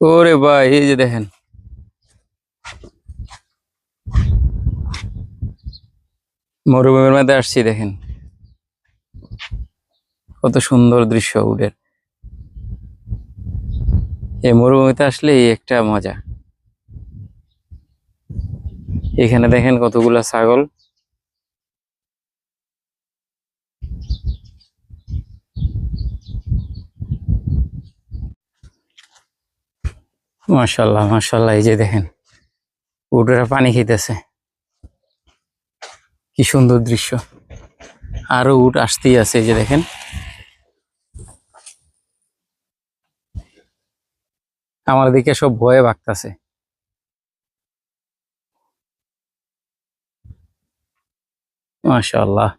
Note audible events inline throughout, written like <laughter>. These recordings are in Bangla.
ওরে ভাই, এই যে দেখেন। মরুভূমির মধ্যে আসছি, দেখেন। কত সুন্দর দৃশ্য উডের এই মরুভূমিতে আসলে একটা মজা। এখানে দেখেন কতগুলা ছাগল। মাশাল্লাহ মাশাল্লাহ এই যে দেখেন। উটরা পানি খেতেছে। কি সুন্দর দৃশ্য। আরও উট আসতেই আছে, এই যে দেখেন। আমার দিকে সব ভয়ে ভাগতাছে। মাশাল্লাহ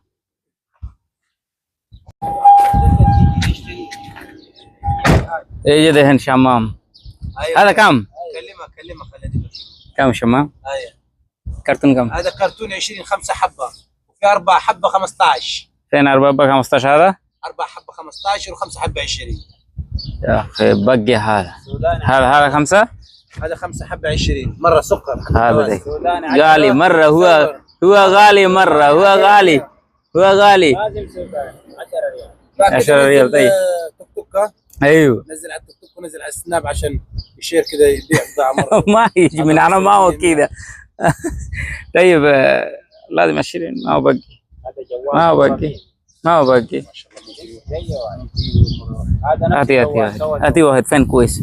এই যে দেখেন أيوة. هذا كم؟ كلمه كلمة خليني كم شمام؟ أيوه. كرتون كم؟ هذا كرتون 20 5 حبة. وفي أربع حبة 15 فين أربع حبة 15 هذا؟ أربع حبة 15 وخمسة حبة 20 يا أخي بقي هذا. هذا هذا خمسة؟ هذا خمسة حبة 20 مرة سكر. هذا غالي مرة هو هو غالي مرة هو غالي. هو غالي. لازم 10 ريال. 10 ريال طيب. آه، توك توك أيوه. نزل على التوك توك. ونزل على السناب عشان يشير كذا يبيع بضاعة <laughs> ما يجي من أنا ما هو <laughs> كذا <laughs> طيب آه، لازم 20 ما هو جوال ما هو بقي ما هو بقي هذا هاتي هاتي هاتي واحد. فين كويس؟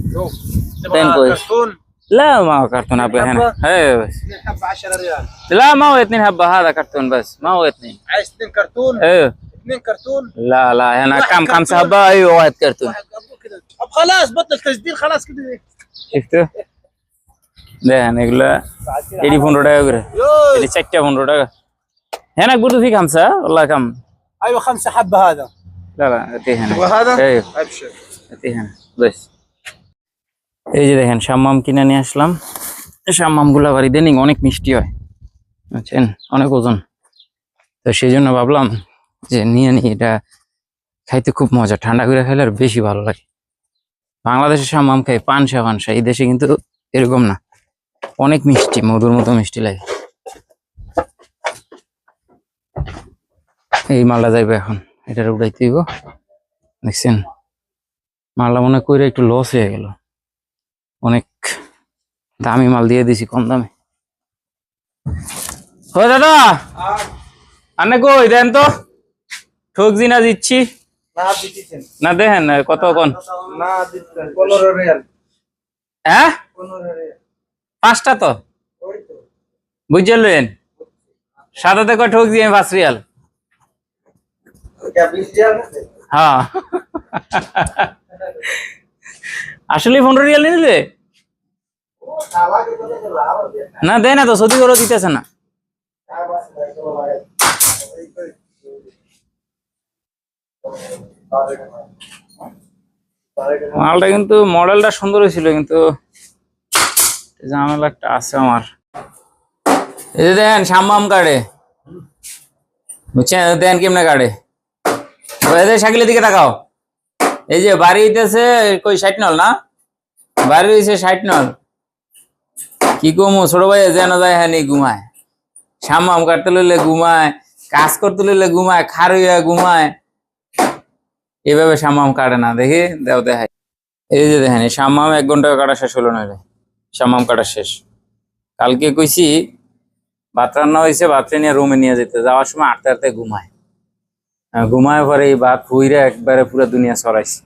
فين كويس؟ كرتون؟ لا ما هو كرتون أبغى هنا. أيوه بس. اثنين حبة 10 ريال. لا ما هو اثنين حبة. هذا كرتون بس. ما هو اثنين. عايز اثنين كرتون؟ أيوه اثنين كرتون؟ لا لا هنا كم. خمسة حبة؟ أيوه واحد كرتون. واحد طب خلاص بطل تسجيل خلاص كده দেখতো দেখেন এগুলা এটি পনেরো টাকা করে يوي এটি চারটা পনেরো টাকা হ্যাঁ না বুঝতে ঠিক খামসা والله كم ايوه خمسه حبه هذا لا لا এটি হ্যাঁ تبغى هذا؟ ايوه ابشر এটি হ্যাঁ বেশ এই যে দেখেন শাম্মাম কিনে নিয়ে আসলাম শাম্মাম গুলা বাড়ি দেনিং অনেক মিষ্টি হয় বুঝছেন অনেক ওজন তো সেই জন্য ভাবলাম যে নিয়ে নি এটা খাইতে খুব মজা ঠান্ডা করে খাইলে আর বেশি ভালো লাগে বাংলাদেশে শাম্মাম খাই পানসা পানসা এই দেশে কিন্তু এরকম না। অনেক মিষ্টি মধুর মতো মিষ্টি লাগে। এই মালটা যাইবে এখন। এটার উড়াইতে দিব। দেখছেন? মালটা মনে করে একটু লস হয়ে গেল। অনেক দামি মাল দিয়ে দিছি কম দামে। ও দাদা! আনে কই? দেন তো। ঠকজি না দিচ্ছি। না দেখেন কত কোন? হ্যাঁ? পাঁচটা তো? বুঝে লেন? সাদাতে কয় ঠোক দিয়ে পাঁচ রিয়াল। হ্যাঁ। আসলে পনেরো রিয়াল নিলে? না। দেয় না তো সত্যি করে দিতেছে না। মালটা কিন্তু মডেলটা সুন্দর ছিল কিন্তু ঝামেলা একটা আছে আমার। এই যে দেখেন সাম্মাম কাটে বুঝছেন? দেন কেমনে কাটে সাইকেলের দিকে তাকাও। এই যে বাড়ি হইতেছে, কই ষাট নল না? বাড়ি হইছে ষাট নল কি কমু, ছোট ভাই যেন যায় হ্যাঁ ঘুমায়। সাম্মাম কাটতে লইলে ঘুমায়, কাজ করতে লইলে ঘুমায় খার হইয়া ঘুমায়। এভাবে সাম্মাম কাটে না, দেখি? দেও, দেখাই। এই যে দেখেন, এই সাম্মাম এক ঘণ্টা কাটা শেষ হলো নইলে সাম্মাম কাটা শেষ। কালকে কইছি, ভাত রান্না হয়েছে ভাতটা নিয়ে রুমে নিয়ে যেতে। যাওয়ার সময় আটতে আটতে ঘুমায়। ঘুমায় পরে এই ভাত ফুইরে একবারে পুরো দুনিয়া ছড়াইছে।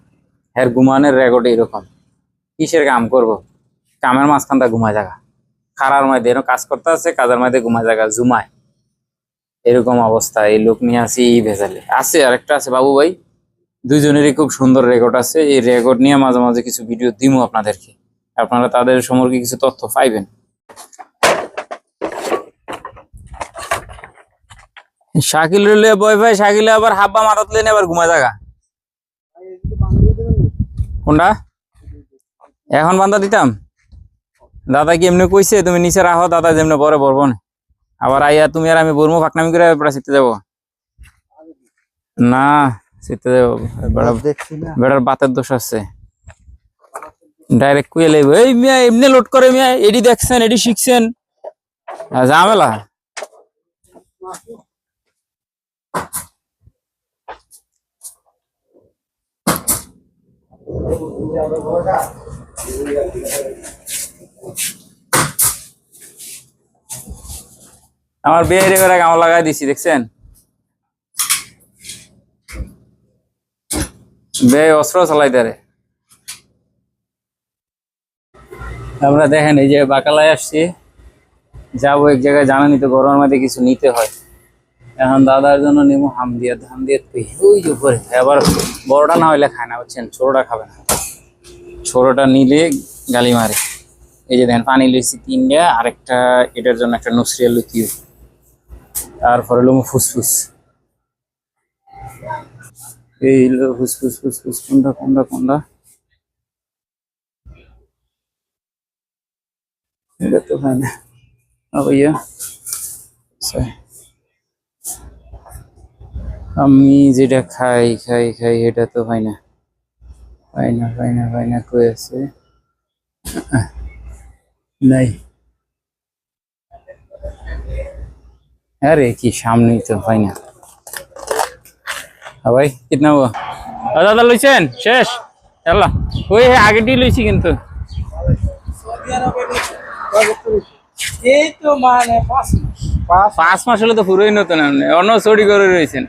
হ্যাঁ ঘুমানোর রেকর্ড এরকম কিসের কাম করব? কামের মাঝখানটা ঘুমায় জায়গা খারার মধ্যে এরকম কাজ করতে আছে, কাজের মধ্যে ঘুমায় জায়গা জুমায় এরকম অবস্থা, এই লোক নিয়ে আসি ভেজালে। আছে, আরেকটা আছে, বাবু ভাই। দুইজনেরই খুব সুন্দর রেকর্ড আছে। এই রেকর্ড নিয়ে মাঝে মাঝে কিছু ভিডিও দিমু আপনাদেরকে। আপনারা তাদের সম্পর্কে কিছু তথ্য পাইবেন। শাকিল রইলে বয় ভাই, শাকিলে আবার হাব্বা মারাত লেনে আবার ঘুমা জাগা কোনটা? এখন বান্দা দিতাম? দাদা কি এমনি কইছে, তুমি নিচে রাখো দাদা যেমনি পরে বলব আবার আইয়া, তুমি আর আমি বর্মু ফাঁকনামি করে শিখতে যাব। না। বেড়ার বাতের দোষ আছে। ডাইরেক্ট কুয়ে এই মিয়া এমনি লোড করে মিয়া এডি দেখছেন এডি শিখছেন। ঝামেলা। আমার বিয়ে কামড় লাগাই দিছি দেখছেন? বে, অস্ত্র চালাই তারে আমরা দেখেন, এই যে বাকালায় আসছি। যাব এক জায়গায় জানানি তো গরমের মধ্যে কিছু নিতে হয়। এখন দাদার জন্য নিমো হাম দিয়ে, ধান দিয়ে ওই যে উপরে। আবার বড়টা না হইলে খায় না, বুঝছেন? ছোটটা খাবে না। ছোটটা নিলে গালি মারে। এই যে দেখেন, পানি লইছি তিনটা আরেকটা, এটার জন্য একটা নুসরিয়া লুকিয়ে। তারপরে হলো ফুসফুস। এই ফুসফুস ফুসফুস কোনটা কোনটা কোনটা? এটা তো হয় না। ভাইয়া. আমি যেটা খাই খাই খাই, এটা তো হয় না। হয় না হয় না হয় না, কই আছে? নাই। আরে, কি সামনেই তো হয় না। हुआ ও দাদা লইছেন? শেষ? ওই আগেটি লইছি কিন্তু। সৌদি এই তো মানে পাঁচ পাঁচ পাঁচ মাস হলে তো পুরোই নতুন আপনি। অন্য চড়ি করে রয়েছেন।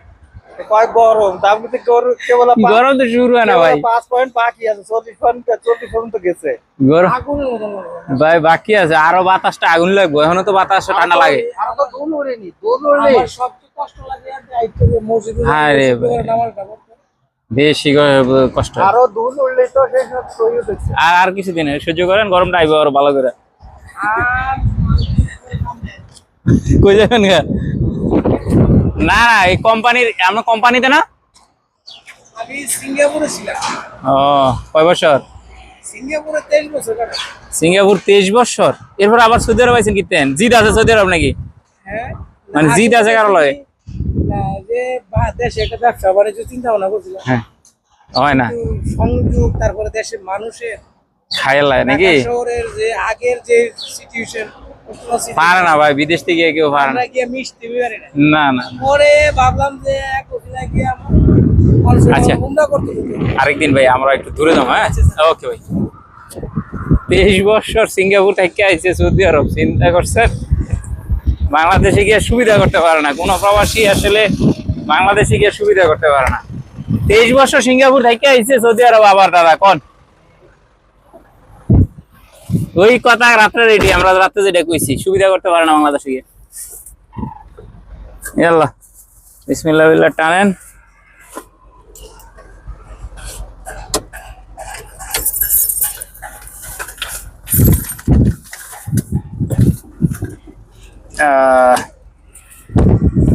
কয় গরম? তার মধ্যে কেবল গরম তো শুরু হয় না ভাই। পাঁচ পয়েন্ট বাকি আছে চল্লিশ পয়েন্ট চল্লিশ পর্যন্ত গেছে। গরম আগুনের ভাই বাকি আছে। আরও বাতাসটা আগুন লাগবে। এখনও তো বাতাস ঠান্ডা লাগে। আর তো দোল ওড়েনি দোল ওড়লে সবচেয়ে কষ্ট লাগে মসজিদে ভাই। বেশি কষ্ট আরও দোল উড়লে তো আর আর কিছুদিন সহ্য করেন গরমটা আইবে আরও ভালো করে। আর কই যাবেন গা? না না এই কোম্পানির আমরা কোম্পানিতে না? আমি সিঙ্গাপুরে ছিলাম। ও কয় বছর? সিঙ্গাপুরে তেইশ বছর কাটে সিঙ্গাপুর তেইশ বছর? এরপর আবার সৌদি আরব আইছেন কিতেন জিদ আছে সৌদি আরব নাকি? হ্যাঁ। মানে জিদ আছে কারও লগে? না যে বা- দেশে একটা ব্যবসা বাণিজ্য চিন্তা ভাবনা করছিলাম। হ্যাঁ। হয় না। সংযোগ তারপরে দেশের মানুষের খাইলায় নাকি? শহরের যে আগের যে সিচুয়েশন পারে না ভাই বিদেশ থেকে কেউ পারে না। পরে ভাবলাম যে আচ্ছা। আরেকদিন ভাই আমরা একটু দূরে যাব হ্যাঁ? ওকে ভাই। তেইশ বছর সিঙ্গাপুর থেকে আইছে সৌদি আরব চিন্তা করছেন? বাংলাদেশে গিয়ে সুবিধা করতে পারে না। কোনো প্রবাসী আসলে বাংলাদেশে গিয়ে সুবিধা করতে পারে না। তেইশ বছর সিঙ্গাপুর থেকে আইছে সৌদি আরব আবার দাদা কোন? ওই কথা রাত্রে রেডি, আমরা রাত্রে যেটা কইছি, সুবিধা করতে পারে না বাংলাদেশে গিয়ে ইয়াল্লা, বিসমিল্লাহ বিল্লাহ টানেন।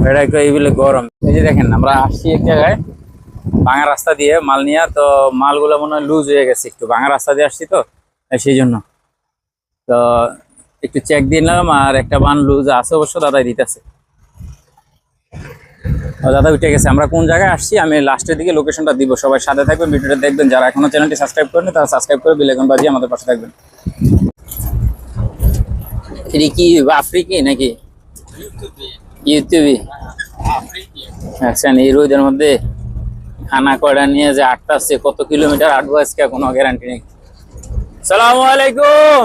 এটা একটু এইগুলো গরম। এই যে দেখেন, আমরা আসছি এক জায়গায়, ভাঙা রাস্তা দিয়ে মাল নিয়ে, তো মালগুলো মনে হয় লুজ হয়ে গেছে একটু। ভাঙা রাস্তা দিয়ে আসছি তো, সেই জন্য। তো একটু চেক দিয়ে দিলাম আর একটা বান লুজ আছে অবশ্য, দাদাই দিতেছে। দাদা উঠে গেছে, আমরা কোন জায়গায় আসছি? আমি লাস্টের দিকে লোকেশনটা দিব, সবাই সাথে থাকবেন, ভিডিওটা দেখবেন। যারা এখনও চ্যানেলটি সাবস্ক্রাইব করেন তারা সাবস্ক্রাইব করে বেলেকন বাজিয়ে আমাদের পাশে থাকবেন। এটা কি আফ্রিকি নাকি? ইউটিউবে আচ্ছা এই রোদের মধ্যে খানা কয়টা নিয়ে যে আটটাচ্ছে কত কিলোমিটার আটবো আজকে, কোনো গ্যারান্টি নেই। সালামু আলাইকুম!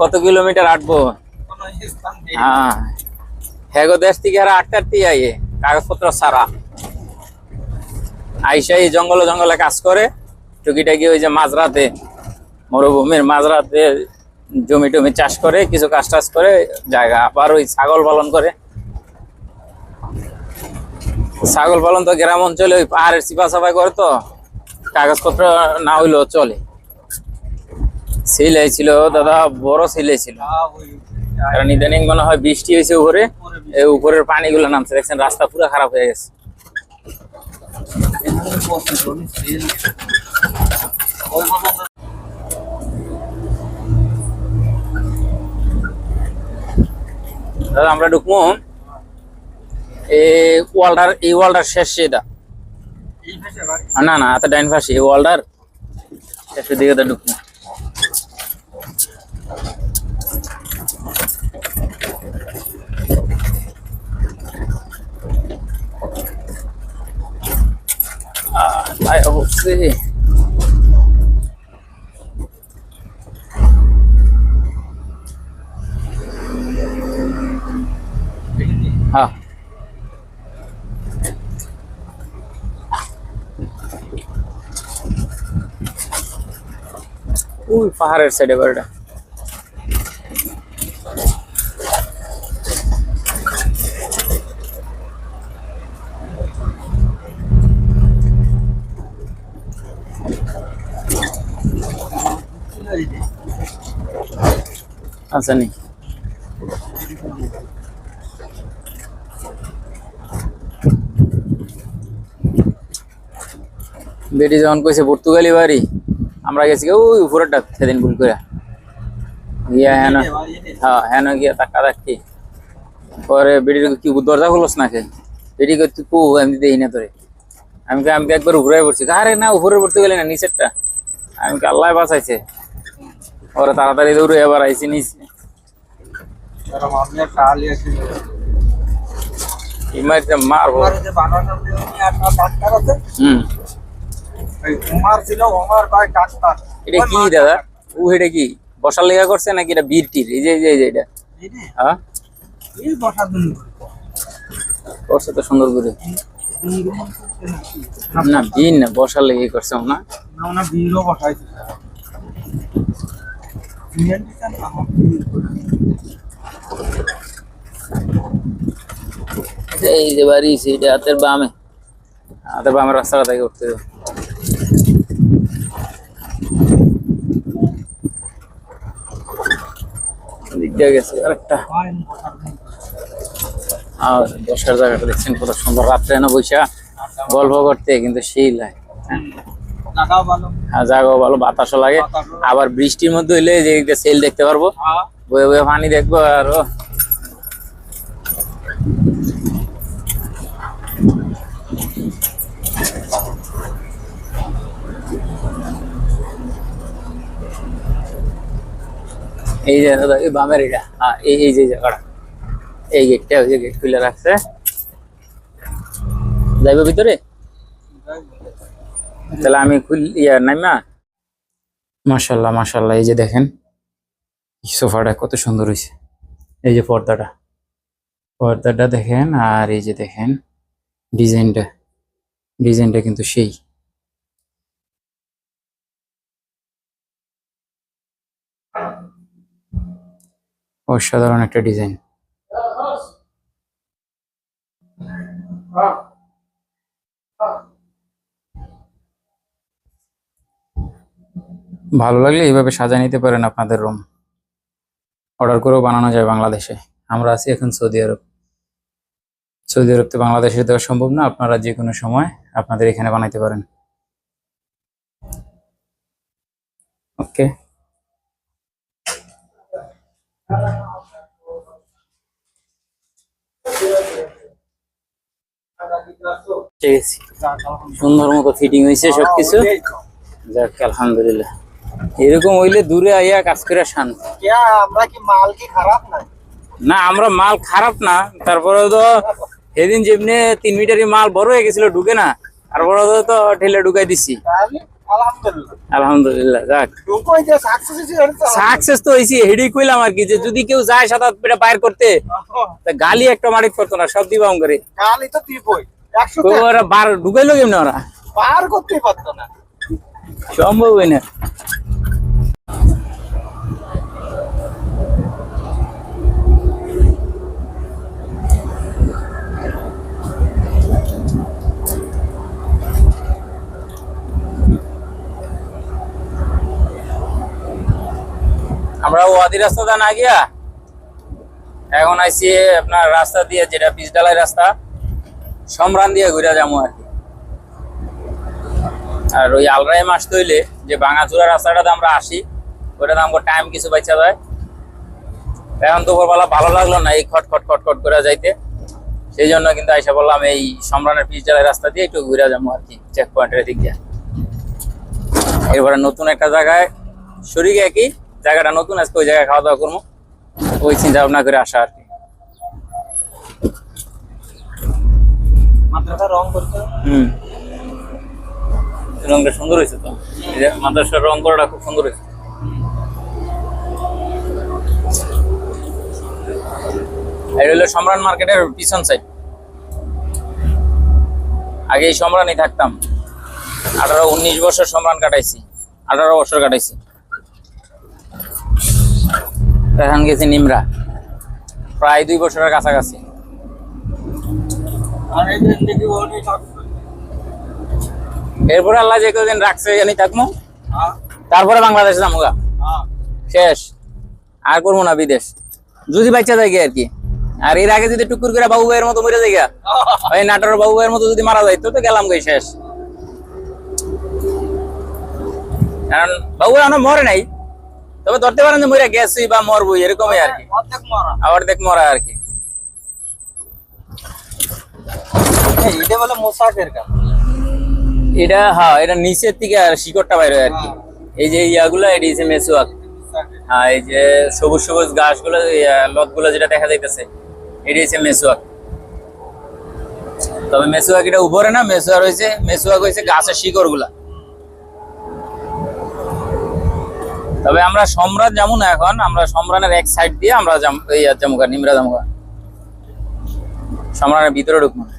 কত কিলোমিটার হ্যাঁ। থেকে জঙ্গলে জঙ্গলে কাজ করে, টুকিটাকি ওই যে মাঝরাতে, মরুভূমির মাঝরাতে জমি টমি চাষ করে, কিছু কাজ টাজ করে, জায়গা আবার ওই ছাগল পালন করে। ছাগল পালন তো গ্রাম অঞ্চলে ওই পাহাড়ের চিপা চাপাই করে তো, কাগজপত্র না হইলেও চলে। সিলাই ছিল, দাদা, বড় সিলাই ছিল। কারণ ইদানিং মনে হয় বৃষ্টি হয়েছে উপরে, এই উপরের পানিগুলো নামছে, দেখছেন রাস্তা পুরো খারাপ হয়ে গেছে। দাদা, আমরা ঢুকবো। ওয়ালটার এই ওয়ালটার শেষ এটা এই পাশে বাড়ি না না এত ডাইন পাশে এই ওয়ালটার শেষের দিকে তো ঢুকবো আহ, তাই অবশ্যই ওই পাহাড়ের সাইডে বাড়িটা আচ্ছা নি। বেটি যখন কইছে পর্তুগালি বাড়ি। আমরা গেছি ওই উপরেরটা সেদিন ভুল করে। গিয়া হ্যাঁ না হ্যাঁ হ্যাঁ না গিয়া টাকা রাখি পরে বেটির কি দরজা খুলস না খে বেটি কই তুই কু আমি দেখি না তোরে। আমি আমি একবার উপরে পড়ছি। আরে না উপরে পড়তে গেলে না নিচেরটা। আমি আল্লাহ বাঁচাইছে। ওরা তাড়াতাড়ি দৌড়ে এবার আইসি নিচে। মারবো। হুম। ছিল কয় এটা কি দাদা? ও এটা কি? বসার লেগা করছে নাকি এটা এই যে এই যে এটা। হ্যাঁ? এই বসার জন্য করছে তো সুন্দর করে। না না বসার লেগে করছে না না বসাইছে। এই যে বাড়ি সেইটা হাতের বামে। হাতের বামে রাস্তাটা থেকে উঠতে হবে। দিক দিয়ে গেছে আরেকটা। হয় না বসার আর বসার জায়গাটা দেখছেন কত সুন্দর রাত্রে না বৈশা গল্প করতে কিন্তু সেই লাগে জায়গাও ভালো। আর জায়গাও ভালো বাতাসও লাগে। আবার বৃষ্টির মধ্যে হইলে যে সেল দেখতে পারব। হ্যাঁ। বয়ে বয়ে পানি দেখব আর এই যে এই বামের এটা হ্যাঁ এই এই যে জায়গাটা, এই গেটটা ওই যে গেট খুলে রাখছে। যাইব ভিতরে? তাহলে আমি খুল ইয়া নাইমা মাশাল্লাহ মাশাল্লাহ এই যে দেখেন সোফাটা কত সুন্দর হয়েছে। এই যে পর্দাটা পর্দাটা দেখেন, আর এই যে দেখেন, ডিজাইনটা ডিজাইনটা কিন্তু সেই। অসাধারণ একটা ডিজাইন। ভালো লাগলে এইভাবে সাজিয়ে নিতে পারেন আপনাদের রুম অর্ডার করেও বানানো যায় বাংলাদেশে। আমরা আছি এখন সৌদি আরব। সৌদি আরব তো বাংলাদেশে দেওয়া সম্ভব না, আপনারা যে কোনো সময় আপনাদের এখানে বানাইতে পারেন। ওকে ঠিক আছে সুন্দর মতো ফিটিং হয়েছে সবকিছু। যাক আলহামদুলিল্লাহ। এরকম হইলে দূরে আইয়া কাজ করে শান্তি আমরা কি মাল কি খারাপ না? না আমরা মাল খারাপ না। তারপরে তো সেদিন যেমনি তিন মিটারি মাল বড় হয়ে গেছিল ঢুকে না। তারপরে তো তো ঠেলে ঢুকাই দিছি। আলহামদুলিল্লাহ। যাক। সাকসেস তো হয়েছি হেডি কইলাম আর কি যে যদি কেউ যায় পেটা বাইর করতে তা গালি একটা মারিত করতো না সব দিবাম করে তো ওরা বার ঢুকাইলো কেমনি ওরা? করতেই পারতো না। সম্ভব না। আমরা ওয়াদি রাস্তাটা না গিয়া এখন আইসি আপনার রাস্তা দিয়ে, যেটা পিচডালাই রাস্তা, সম্রান দিয়ে ঘুরে যাব আর কি। আর ওই আলরাই মাস তৈলে, যে ভাঙাচুরা রাস্তাটাতে আমরা আসি ওটাতে আমাকে টাইম কিছু বাঁচা যায়। এখন দুপুরবেলা ভালো লাগল না এই খট খট খট খট করে যাইতে। সেই জন্য কিন্তু আইসা বললাম এই সম্রানের পিচ জেলার রাস্তা দিয়ে একটু ঘুরে যাব আর কি চেক পয়েন্টের দিক দিয়ে। এরপরে নতুন একটা জায়গায় শরীর একই জায়গাটা নতুন আজকে ওই জায়গায় খাওয়া দাওয়া করব। ওই চিন্তা ভাবনা করে আসা আর কি। মাত্রাটা রং করতে হুম। রংটা সুন্দর হয়েছে তো। মাদ্রাসার রং করাটা খুব সুন্দর হয়েছে। এটা হলো সম্রাট মার্কেটের পিছন সাইড আগে এই সম্রাটই থাকতাম। আঠারো উনিশ বছর সম্রাট কাটাইছি। আঠারো বছর কাটাইছি। এখন গেছি নিমরা। প্রায় দুই বছরের কাছাকাছি। এরপরে আল্লাহ যে কদিন রাখছে জানি থাকব। তারপরে বাংলাদেশে যামুগা। হ্যাঁ। শেষ। আর করব না বিদেশ। যদি বাচ্চা যায় আর কি। আর এর আগে যদি টুকুর করে বাবু ভাইয়ের মতো মরে যায় ওই নাটোর বাবু ভাইয়ের মতো যদি মারা যাইতো তো গেলাম গই শেষ। কারণ বাবু এখনও মরে নাই। তবে ধরতে পারেন যে মরে গেছি বা মরবো এরকমই আর কি। অর্ধেক মরা। আবার দেখ মরা আর কি। এটা বলে মোসাকের কাজ। এটা হ্যাঁ এটা নিচের থেকে আর শিকড়টা বাইরে আর কি। এই যে ইয়াগুলা এটি হচ্ছে মেসুয়াক। হ্যাঁ এই যে সবুজ সবুজ ঘাসগুলো লতগুলো যেটা দেখা যাইতেছে এটি হচ্ছে মেসুয়াক। তবে মেসুয়াক এটা উপরে না মেসুয়াক হয়েছে মেসুয়াক হয়েছে গাছের শিকড়গুলা তবে আমরা সম্রাট যাব না এখন আমরা সম্রাটের এক সাইড দিয়ে আমরা এই জামুকা নিমরা জামুকা সম্রাটের ভিতরে ঢুকবো না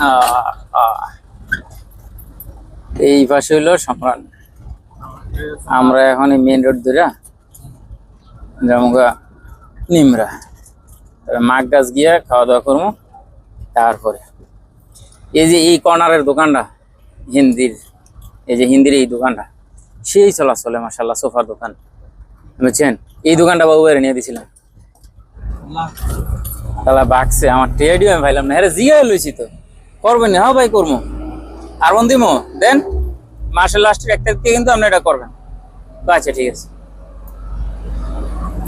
আহ, আহ। এই পাশে হইল সম্রাট। আমরা এখন এই মেন রোড ধরে জামুগা নিমরা। তবে মাঘ গাছ গিয়ে খাওয়া দাওয়া করব তারপরে। এই যে এই কর্নারের দোকানটা, হিন্দির, এই যে হিন্দির এই দোকানটা, সেই চলাচলে মাসাল্লাহ সোফার দোকান, বুঝছেন? এই দোকানটা বাবু বাইরে নিয়ে দিছিলাম। তাহলে বাকছে আমার টেডিও আমি ভাইলাম না হ্যাঁ জিগাই লইছি তো। করবেন না? হ্যাঁ ভাই করব আর দিমো দেন মাসের লাস্টের এক তারিখ থেকে কিন্তু আপনি এটা করবেন। তো আচ্ছা ঠিক আছে।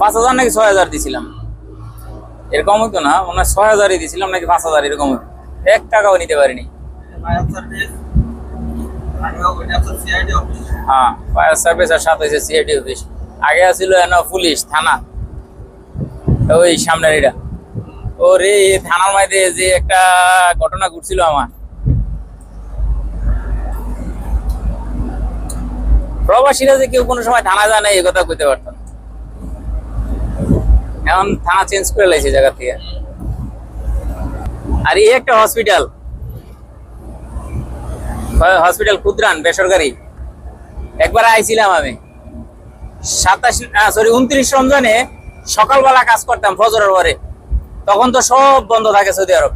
পাঁচ হাজার নাকি ছয় হাজার দিছিলাম। এরকম হতো না ওনার ছয় হাজারই দিছিলাম, নাকি পাঁচ হাজার এরকম হতো। এক টাকাও নিতে পারিনি। হ্যাঁ ফায়ার সার্ভিস আর সাথে হয়েছে সিআইডি অফিস আগে ছিল এন পুলিশ, থানা। ওই সামনের এটা ও থানার মাঝে যে একটা ঘটনা ঘটছিল আমার। প্রবাসীরা যে কেউ কোনো সময় থানা যায় না, এই কথা কইতে পারতাম। এখন থানা চেঞ্জ করে লাইছে জায়গা থেকে। আর এই একটা হসপিটাল হসপিটাল ক্ষুদ্রান, বেসরকারি। একবার আইছিলাম আমি। সাতাশ সরি উনত্রিশ রমজানে সকালবেলা কাজ করতাম ফজরের পরে। তখন তো সব বন্ধ থাকে সৌদি আরব।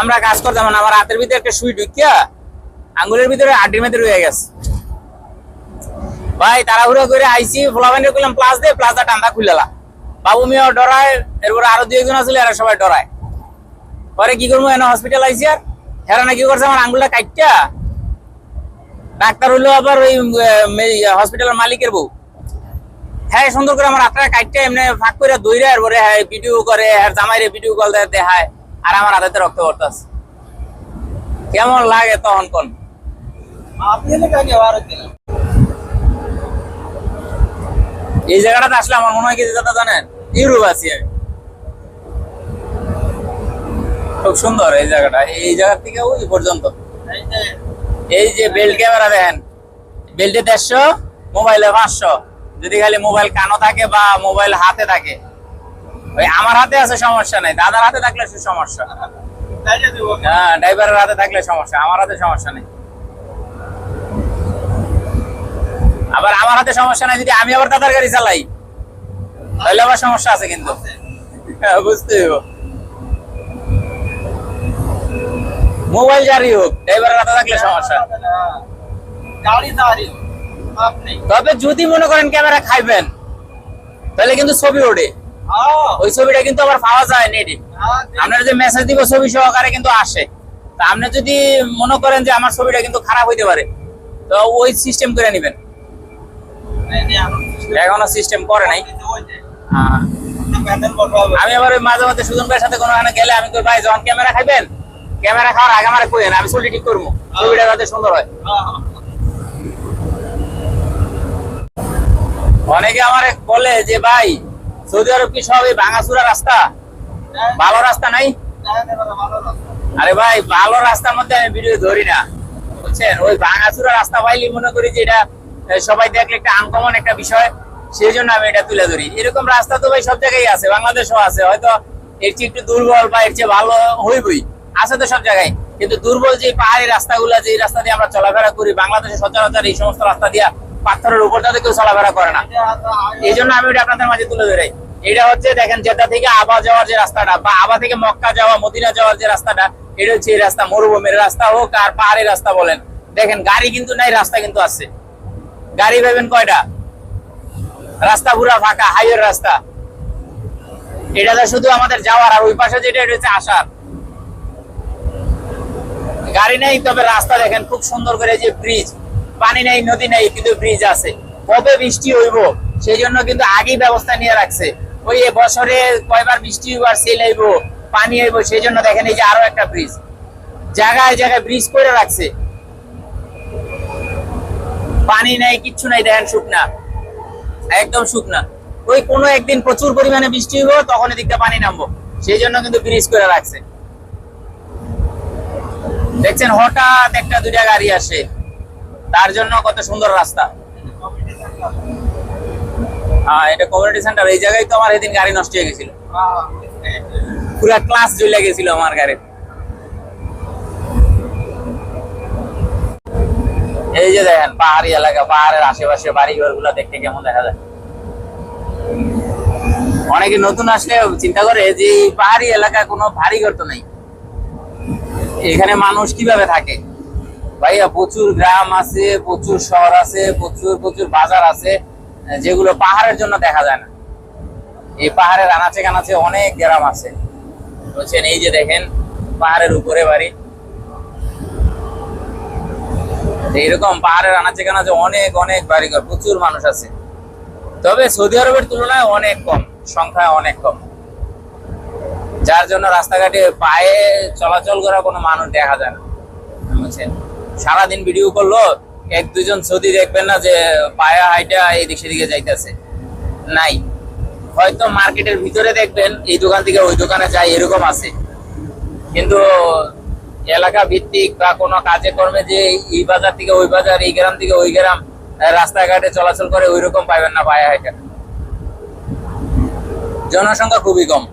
আমরা কাজ করতাম না আমার হাতের ভিতরে একটা সুই ঢুকিয়া আঙ্গুলের ভিতরে আড্ডির মধ্যে রয়ে গেছে। ভাই, তাড়াহুড়ো করে আইসি ফ্লাভাইন্ডে করলাম প্লাস দে প্লাসটা টান্দা খুলেলা বাবু মিয়াও ডরায়, এরপরে আরও দুই একজন আসলে এরা সবাই ডরায়। পরে কি করব, এনে হসপিটাল আইসি আর। হেরা না কি করছে, আমার আঙ্গুলটা কাটটা ডাক্তার হইল আবার ওই হসপিটালের মালিকের বউ। হ্যাঁ সুন্দর করে আমার হাতটা কাটটা এমনি ফাঁক করে দইরা এরপরে হ্যাঁ ভিডিও করে আর জামাইরে ভিডিও কল দেখায়, আর আমার হাতে রক্ত পড়তাছে। কেমন লাগে তখন কোন? এই জায়গাটাতে আসলে আমার মনে হয় কি দাদা জানেন, ইউরোপ আছি আমি। খুব সুন্দর এই জায়গাটা। এই জায়গা থেকে ওই পর্যন্ত। এই যে বেল্ট ক্যামেরা দেখেন, বেল্টে দেড়শো, মোবাইলে পাঁচশো। যদি খালি মোবাইল কানো থাকে বা মোবাইল হাতে থাকে। ওই আমার হাতে আছে, সমস্যা নাই। দাদার হাতে থাকলে সমস্যা। হ্যাঁ ড্রাইভারের হাতে থাকলে সমস্যা, আমার হাতে সমস্যা নেই। আবার আমার হাতে সমস্যা নাই যদি আমি আবার দাদার গাড়ি চালাই তাহলে আবার সমস্যা আছে কিন্তু। হ্যাঁ, বুঝতে মোবাইল জারি হোক ড্রাইভারের হাতে থাকলে সমস্যা। তবে যদি মনে করেন ক্যামেরা খাইবেন তাহলে কিন্তু ছবি ওঠে। হ্যাঁ। ওই ছবিটা কিন্তু আবার পাওয়া যায় নেটে। হ্যাঁ, আপনারা যে মেসেজ দিব ছবি সহকারে কিন্তু আসে। তা আপনি যদি মনে করেন যে আমার ছবিটা কিন্তু খারাপ হইতে পারে তো ওই সিস্টেম করে নেবেন। এখনও সিস্টেম করে নাই। হ্যাঁ। আমি আবার ওই মাঝে মাঝে সুজন ভাইয়ের সাথে কোনো গেলে আমি কই, ভাই, যখন ক্যামেরা খাইবেন ক্যামেরা খাওয়ার আগে আমার কইেন আমি ছবি ঠিক করব। ছবিটা যাতে সুন্দর হয়। অনেকে আমার বলে যে, ভাই, সৌদি আরব কি সব এই ভাঙাচুরা রাস্তা? ভালো রাস্তা নাই? আরে ভাই, ভালো রাস্তার মধ্যে আমি ভিডিও ধরি না, বুঝছেন? ওই ভাঙাচুরা রাস্তা পাইলে মনে করি যে এটা সবাই দেখলে একটা আনকমন একটা বিষয়, সেই জন্য আমি এটা তুলে ধরি। এরকম রাস্তা তো ভাই সব জায়গায় আছে, বাংলাদেশও আছে, হয়তো এর চেয়ে একটু দুর্বল বা এর চেয়ে ভালো হইবই, আছে তো সব জায়গায়। কিন্তু দুর্বল যে পাহাড়ি রাস্তাগুলো, যে রাস্তা দিয়ে আমরা চলাফেরা করি, বাংলাদেশে সচরাচর এই সমস্ত রাস্তা দিয়ে পাথরের উপর যাতে কেউ চলাফেরা করে না। এই জন্য আমি ওটা আপনাদের মাঝে তুলে ধরাই। এটা হচ্ছে দেখেন, জেদ্দা থেকে আবা যাওয়ার যে রাস্তাটা, বা আবা থেকে মক্কা যাওয়া, মদিনা যাওয়ার যে রাস্তাটা, এটা হচ্ছে এই রাস্তা, মরুভূমির রাস্তা হোক আর পাহাড়ি রাস্তা বলেন। দেখেন, গাড়ি কিন্তু নাই, রাস্তা কিন্তু আছে। গাড়ি পাবেন কয়টা? রাস্তা পুরা ফাঁকা, হাইওয়ের রাস্তা। এটাতে শুধু আমাদের যাওয়ার, আর ওই পাশে যেটা, এটা হচ্ছে আসার। গাড়ি নেই, তবে রাস্তা দেখেন, খুব সুন্দর করে যে ব্রিজ পানি নেই, নদী নেই, কিন্তু ব্রিজ আছে। কবে বৃষ্টি হইব? সেই জন্য কিন্তু আগেই ব্যবস্থা নিয়ে রাখছে। ওই বছরে কয়বার বৃষ্টি হইব আর সেল হইব পানি হইব সেই জন্য দেখেন এই যে আরও একটা ব্রিজ জায়গায় জায়গায় ব্রিজ করে রাখছে। পানি নেই, কিচ্ছু নাই, দেখেন শুকনা। একদম শুকনা। ওই কোনো একদিন প্রচুর পরিমাণে বৃষ্টি হইব তখন এদিকটা পানি নামবো। সেই জন্য কিন্তু ব্রিজ করে রাখছে। দেখছেন, হঠাৎ একটা দুইটা গাড়ি আসে। তার জন্য কত সুন্দর রাস্তা। হ্যাঁ এটা কমিউনিটি সেন্টার এই জায়গায় তো আমার এদিন গাড়ি নষ্ট হয়ে গেছিল। পুরা ক্লাস জ্বলে গেছিল আমার গাড়ির। এই যে দেখেন, পাহাড়ি এলাকা, পাহাড়ের আশেপাশে বাড়ি ঘরগুলা দেখতে কেমন দেখা যায়? অনেকে নতুন আসলে চিন্তা করে যে পাহাড়ি এলাকা কোনো ভারী ঘর তো নাই। এখানে মানুষ কীভাবে থাকে? ভাইয়া, প্রচুর গ্রাম আছে, প্রচুর শহর আছে, প্রচুর প্রচুর বাজার আছে, যেগুলো পাহাড়ের জন্য দেখা যায় না। এই পাহাড়ের আনাচে কানাচে অনেক গ্রাম আছে। বলছেন, এই যে দেখেন, পাহাড়ের উপরে বাড়ি। এইরকম পাহাড়ের আনাচে কানাচে অনেক অনেক বাড়িঘর, প্রচুর মানুষ আছে। তবে সৌদি আরবের তুলনায় অনেক কম সংখ্যা অনেক কম। যার জন্য রাস্তাঘাটে পায়ে চলাচল করা কোনো মানুষ দেখা যায় না। বুঝছেন? সারাদিন ভিডিও করল এক দুজন সৌদি দেখবেন না যে পায়ে হাইটা এইদিক সেদিকে যাইতেছে। নাই। হয়তো মার্কেটের ভিতরে দেখবেন, এই দোকান থেকে ওই দোকানে যায়, এরকম আছে। কিন্তু এলাকা ভিত্তিক বা কোনো কাজে কর্মে যে এই বাজার থেকে ওই বাজার এই গ্রাম থেকে ওই গ্রাম রাস্তাঘাটে চলাচল করে ওই রকম পাইবেন না পায়ে হাইটা জনসংখ্যা খুবই কম।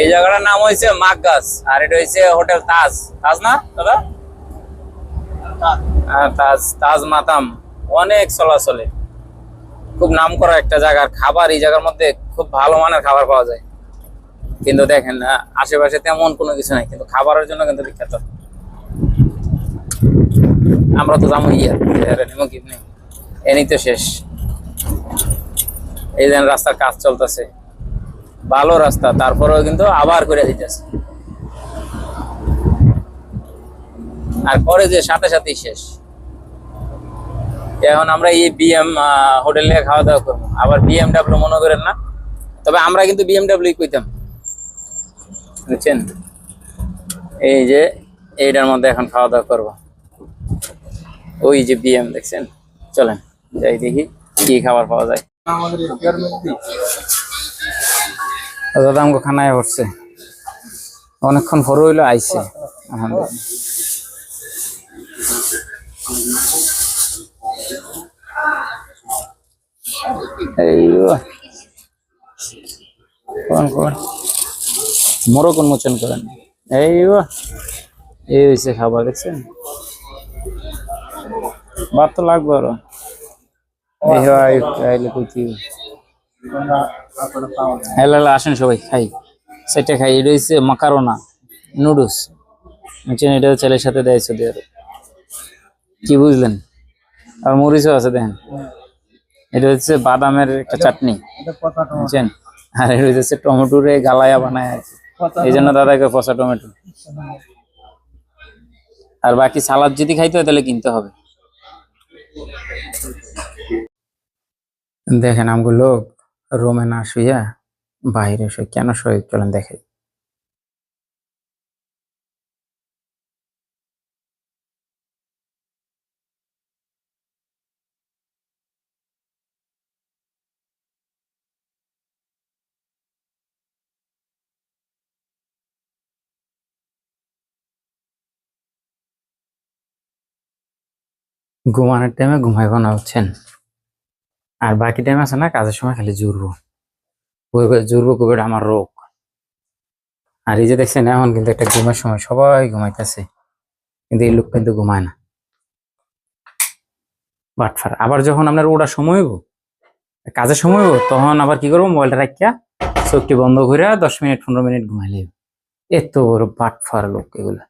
এই জায়গাটার নাম হয়েছে মাকগাস আর এটা হয়েছে হোটেল তাজ। তাজ না দাদা? হ্যাঁ, তাজ তাজ মাতাম অনেক চলাচলে। খুব নাম করা একটা জায়গার খাবার এই জায়গার মধ্যে খুব ভালো মানের খাবার পাওয়া যায়। কিন্তু দেখেন আশেপাশে তেমন কোনো কিছু নাই, কিন্তু খাবারের জন্য কিন্তু বিখ্যাত। আমরা তো যাব ইয়ে নেই। এনেই তো শেষ। এই যেন রাস্তার কাজ চলতেছে, ভালো রাস্তা, তারপরেও কিন্তু আবার করে দিতেছে। আর পরে যে সাথে সাথেই শেষ। এখন আমরা এই বিএম হোটেলে খাওয়া দাওয়া করব। আবার বিএমডাব্লিউ মনে করেন না, তবে আমরা কিন্তু বিএমডাব্লিউ কইতাম। বুঝছেন? এই যে এইটার মধ্যে এখন খাওয়া দাওয়া করব। ওই যে বিএম দেখছেন? চলেন যাই দেখি কি খাবার পাওয়া যায়। দাদা আমাকে খানায় পড়ছে অনেকক্ষণ পরে হইল আইছে আলহামদুলিল্লাহ। এই কোন কোন? মোরকন মোচন করেন। এই। এই হয়েছে খাবার দেখছেন? ভাত তো লাগবে আরও। আসেন সবাই খাই। সেটা খাই এটা হচ্ছে মাকারোনা নুডলস। বুঝছেন? এটা ছেলের সাথে দেয় সৌদি আরব। কি বুঝলেন? আর মরিচও আছে দেখেন। এটা হচ্ছে বাদামের একটা চাটনি। বুঝছেন? আর এটা হচ্ছে টমেটোরে গালায়া বানায় আর কি। এই জন্য দাদাকে পচা টমেটো। আর বাকি সালাদ যদি খাইতে হয় তাহলে কিনতে হবে। দেখেন আমগুলো রোমে না শুইয়া বাইরে শুয়ে কেন শুয়ে চলেন দেখে ঘুমানোর টাইমে ঘুমাইব না, বুঝছেন? আর বাকি টাইম আছে না, কাজের সময় খালি জুড়বো। জুড়বো এটা আমার রোগ। আর এই যে দেখছেন, এখন কিন্তু একটা ঘুমের সময় সবাই ঘুমাইতেছে। কিন্তু এই লোক কিন্তু ঘুমায় না। বাটফার আবার যখন আপনার ওটার সময় হইব, কাজের সময় হইব, তখন আবার কি করব, মোবাইলটা রাখিয়া চোখটি বন্ধ করে দশ মিনিট, পনেরো মিনিট ঘুমাইলে এত বড় বাটফার লোক এগুলা।